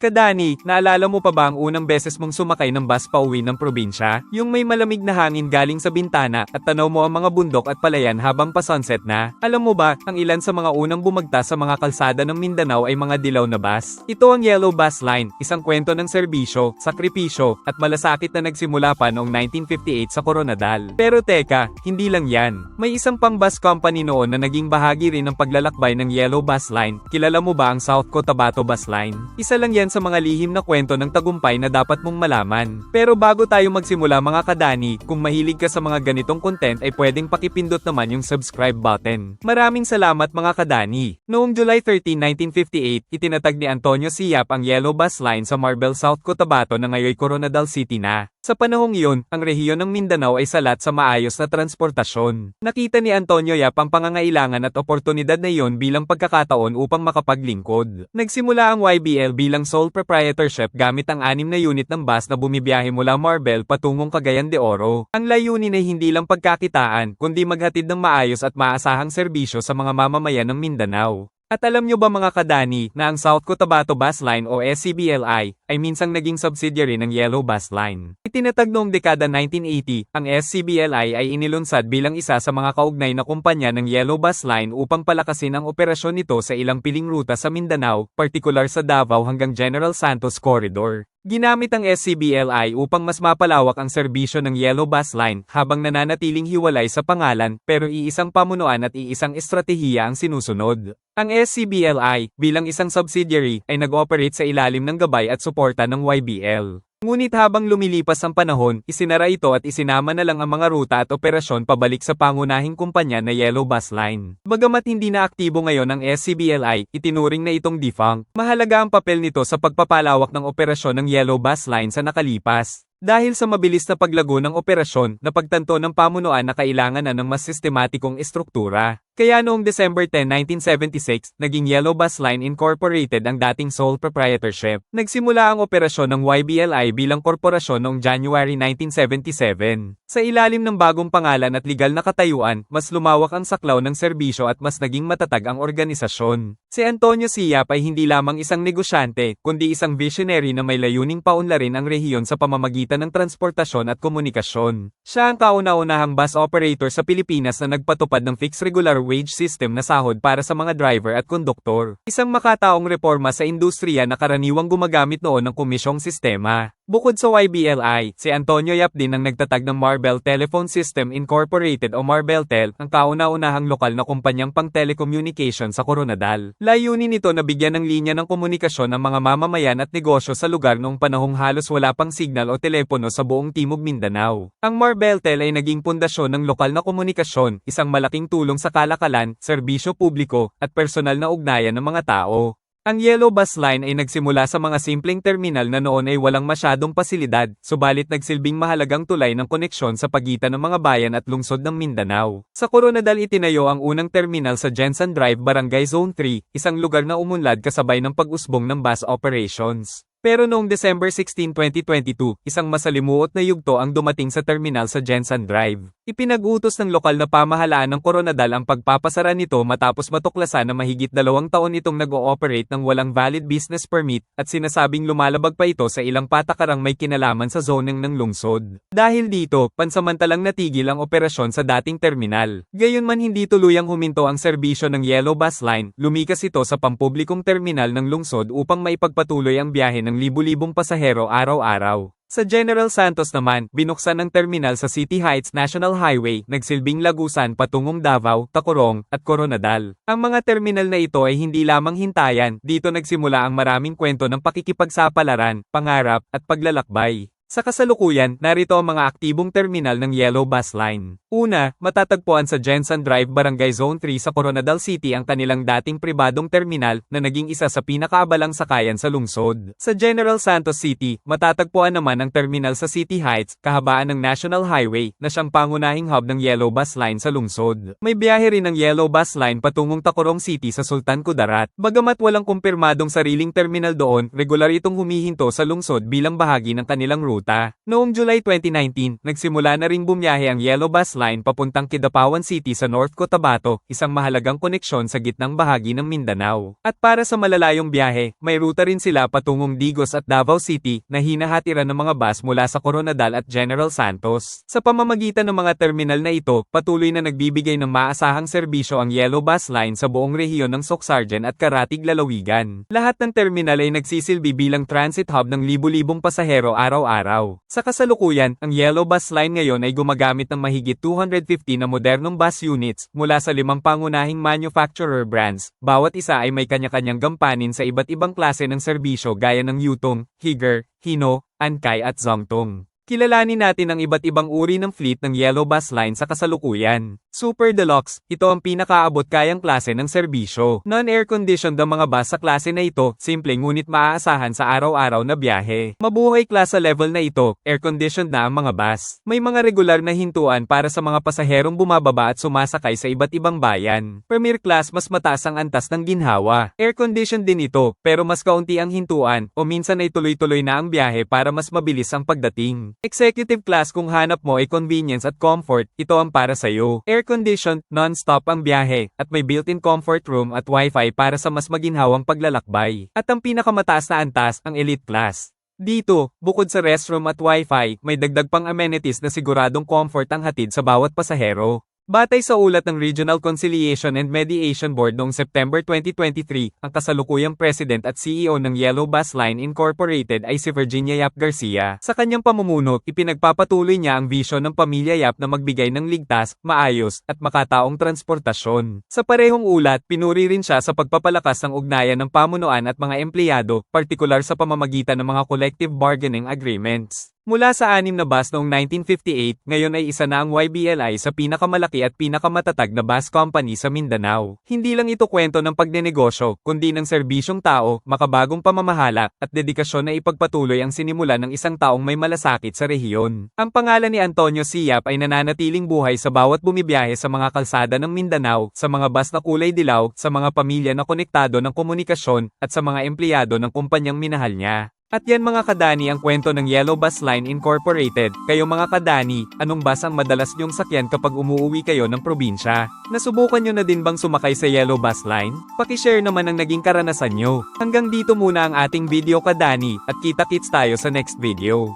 Kadani, naalala mo pa ba ang unang beses mong sumakay ng bus pauwi ng probinsya? Yung may malamig na hangin galing sa bintana at tanaw mo ang mga bundok at palayan habang pa sunset na? Alam mo ba, ang ilan sa mga unang bumagta sa mga kalsada ng Mindanao ay mga dilaw na bus? Ito ang Yellow Bus Line, isang kwento ng serbisyo, sakripisyo, at malasakit na nagsimula pa noong 1958 sa Coronadal. Pero teka, hindi lang yan. May isang pang bus company noon na naging bahagi rin ng paglalakbay ng Yellow Bus Line. Kilala mo ba ang South Cotabato Bus Line? Isa lang yan sa mga lihim na kwento ng tagumpay na dapat mong malaman. Pero bago tayo magsimula mga kadani, kung mahilig ka sa mga ganitong content ay pwedeng pakipindot naman yung subscribe button. Maraming salamat mga kadani. Noong July 13, 1958, itinatag ni Antonio Siap ang Yellow Bus Line sa Marbel, South Cotabato na ngayon Coronadal City na. Sa panahong iyon, ang rehiyon ng Mindanao ay salat sa maayos na transportasyon. Nakita ni Antonio Yap ang pangangailangan at oportunidad na iyon bilang pagkakataon upang makapaglingkod. Nagsimula ang YBL bilang sole proprietorship gamit ang anim na unit ng bus na bumibiyahe mula Marbel patungong Cagayan de Oro. Ang layunin ay hindi lang pagkakitaan, kundi maghatid ng maayos at maasahang serbisyo sa mga mamamayan ng Mindanao. At alam nyo ba mga kadani na ang South Cotabato Bus Line o SCBLI ay minsang naging subsidiary ng Yellow Bus Line. Itinatag noong dekada 1980, ang SCBLI ay inilunsad bilang isa sa mga kaugnay na kumpanya ng Yellow Bus Line upang palakasin ang operasyon nito sa ilang piling ruta sa Mindanao, partikular sa Davao hanggang General Santos Corridor. Ginamit ang SCBLI upang mas mapalawak ang serbisyo ng Yellow Bus Line habang nananatiling hiwalay sa pangalan pero iisang pamunuan at iisang estratehiya ang sinusunod. Ang SCBLI, bilang isang subsidiary, ay nag-operate sa ilalim ng gabay at suporta ng YBL. Ngunit habang lumilipas ang panahon, isinara ito at isinama na lang ang mga ruta at operasyon pabalik sa pangunahing kumpanya na Yellow Bus Line. Bagamat hindi na aktibo ngayon ang SCBLI, itinuring na itong defunct. Mahalaga ang papel nito sa pagpapalawak ng operasyon ng Yellow Bus Line sa nakalipas. Dahil sa mabilis na paglago ng operasyon, napagtanto ng pamunuan na kailangan na ng mas sistematikong estruktura. Kaya noong December 10, 1976, naging Yellow Bus Line Incorporated ang dating sole proprietorship. Nagsimula ang operasyon ng YBLI bilang korporasyon noong January 1977. Sa ilalim ng bagong pangalan at legal na katayuan, mas lumawak ang saklaw ng serbisyo at mas naging matatag ang organisasyon. Si Antonio Siap ay hindi lamang isang negosyante, kundi isang visionary na may layuning paunlarin ang rehiyon sa pamamagitan ng transportasyon at komunikasyon. Siya ang kauna-unahang bus operator sa Pilipinas na nagpatupad ng fixed regular wage system na sahod para sa mga driver at konduktor. Isang makataong reforma sa industriya na karaniwang gumagamit noon ng komisyong sistema. Bukod sa YBLI, si Antonio Yap din ang nagtatag ng Marbel Telephone System Incorporated o Marbeltel, ang kauna-unahang lokal na kumpanyang pang-telecommunication sa Coronadal. Layunin nito na bigyan ng linya ng komunikasyon ang mga mamamayan at negosyo sa lugar noong panahong halos wala pang signal o telepono sa buong Timog Mindanao. Ang Marbeltel ay naging pundasyon ng lokal na komunikasyon, isang malaking tulong sa kalakalan, serbisyo publiko, at personal na ugnayan ng mga tao. Ang Yellow Bus Line ay nagsimula sa mga simpleng terminal na noon ay walang masyadong pasilidad, subalit nagsilbing mahalagang tulay ng koneksyon sa pagitan ng mga bayan at lungsod ng Mindanao. Sa Coronadal itinayo ang unang terminal sa Jensen Drive Barangay Zone 3, isang lugar na umunlad kasabay ng pag-usbong ng bus operations. Pero noong December 16, 2022, isang masalimuot na yugto ang dumating sa terminal sa Jensen Drive. Ipinag-utos ng lokal na pamahalaan ng Coronadal ang pagpapasara nito matapos matuklasan na mahigit dalawang taon itong nag-ooperate ng walang valid business permit at sinasabing lumalabag pa ito sa ilang patakarang may kinalaman sa zoning ng lungsod. Dahil dito, pansamantalang natigil ang operasyon sa dating terminal. Gayunman hindi tuluyang huminto ang serbisyo ng Yellow Bus Line, lumikas ito sa pampublikong terminal ng lungsod upang maipagpatuloy ang biyahe ng libu-libong pasahero araw-araw. Sa General Santos naman, binuksan ang terminal sa City Heights National Highway, nagsilbing lagusan patungong Davao, Tacorong, at Coronadal. Ang mga terminal na ito ay hindi lamang hintayan, dito nagsimula ang maraming kwento ng pakikipagsapalaran, pangarap, at paglalakbay. Sa kasalukuyan, narito ang mga aktibong terminal ng Yellow Bus Line. Una, matatagpuan sa Jensen Drive Barangay Zone 3 sa Coronadal City ang kanilang dating pribadong terminal na naging isa sa pinakaabalang sakayan sa lungsod. Sa General Santos City, matatagpuan naman ang terminal sa City Heights, kahabaan ng National Highway, na siyang pangunahing hub ng Yellow Bus Line sa lungsod. May biyahe rin ng Yellow Bus Line patungong Tacorong City sa Sultan Kudarat. Bagamat walang kumpirmadong sariling terminal doon, regular itong humihinto sa lungsod bilang bahagi ng kanilang route ruta. Noong July 2019, nagsimula na ring bumiyahe ang Yellow Bus Line papuntang Kidapawan City sa North Cotabato, isang mahalagang koneksyon sa gitnang bahagi ng Mindanao. At para sa malalayong biyahe, may ruta rin sila patungong Digos at Davao City na hinahatiran ng mga bus mula sa Coronadal at General Santos. Sa pamamagitan ng mga terminal na ito, patuloy na nagbibigay ng maasahang serbisyo ang Yellow Bus Line sa buong rehiyon ng Soksargen at Karatig Lalawigan. Lahat ng terminal ay nagsisilbi bilang transit hub ng libu-libong pasahero araw-araw. Sa kasalukuyan, ang Yellow Bus Line ngayon ay gumagamit ng mahigit 250 na modernong bus units mula sa limang pangunahing manufacturer brands. Bawat isa ay may kanya-kanyang gampanin sa iba't ibang klase ng serbisyo gaya ng Yutong, Higer, Hino, Ankay at Zongtong. Kilalanin natin ang iba't ibang uri ng fleet ng Yellow Bus Line sa kasalukuyan. Super Deluxe, ito ang pinakaabot kayang klase ng serbisyo. Non-air conditioned ang mga bus sa klase na ito, simple ngunit maaasahan sa araw-araw na biyahe. Mabuhay klasa level na ito, air conditioned na ang mga bus. May mga regular na hintuan para sa mga pasaherong bumababa at sumasakay sa iba't ibang bayan. Premier class mas mataas ang antas ng ginhawa. Air conditioned din ito, pero mas kaunti ang hintuan, o minsan ay tuloy-tuloy na ang biyahe para mas mabilis ang pagdating. Executive class kung hanap mo ay convenience at comfort, ito ang para sa'yo. Air-conditioned, non-stop ang biyahe, at may built-in comfort room at wifi para sa mas maginhawang paglalakbay. At ang pinakamataas na antas, ang elite class. Dito, bukod sa restroom at wifi, may dagdag pang amenities na siguradong comfort ang hatid sa bawat pasahero. Batay sa ulat ng Regional Conciliation and Mediation Board noong September 2023, ang kasalukuyang president at CEO ng Yellow Bus Line Incorporated ay si Virginia Yap Garcia. Sa kanyang pamumuno, ipinagpapatuloy niya ang vision ng pamilya Yap na magbigay ng ligtas, maayos, at makataong transportasyon. Sa parehong ulat, pinuri rin siya sa pagpapalakas ng ugnayan ng pamunuan at mga empleyado, partikular sa pamamagitan ng mga collective bargaining agreements. Mula sa anim na bus noong 1958, ngayon ay isa na ang YBLI sa pinakamalaki at pinakamatatag na bus company sa Mindanao. Hindi lang ito kwento ng pagnenegosyo, kundi ng serbisyong tao, makabagong pamamahala, at dedikasyon na ipagpatuloy ang sinimula ng isang taong may malasakit sa rehiyon. Ang pangalan ni Antonio Siap ay nananatiling buhay sa bawat bumibiyahe sa mga kalsada ng Mindanao, sa mga bus na kulay dilaw, sa mga pamilya na konektado ng komunikasyon, at sa mga empleyado ng kumpanyang minahal niya. At yan mga kadani ang kwento ng Yellow Bus Line Incorporated. Kayo mga kadani, anong bus ang madalas nyong sakyan kapag umuwi kayo ng probinsya? Nasubukan nyo na din bang sumakay sa Yellow Bus Line? Pakishare naman ang naging karanasan nyo. Hanggang dito muna ang ating video kadani, at kita-kits tayo sa next video.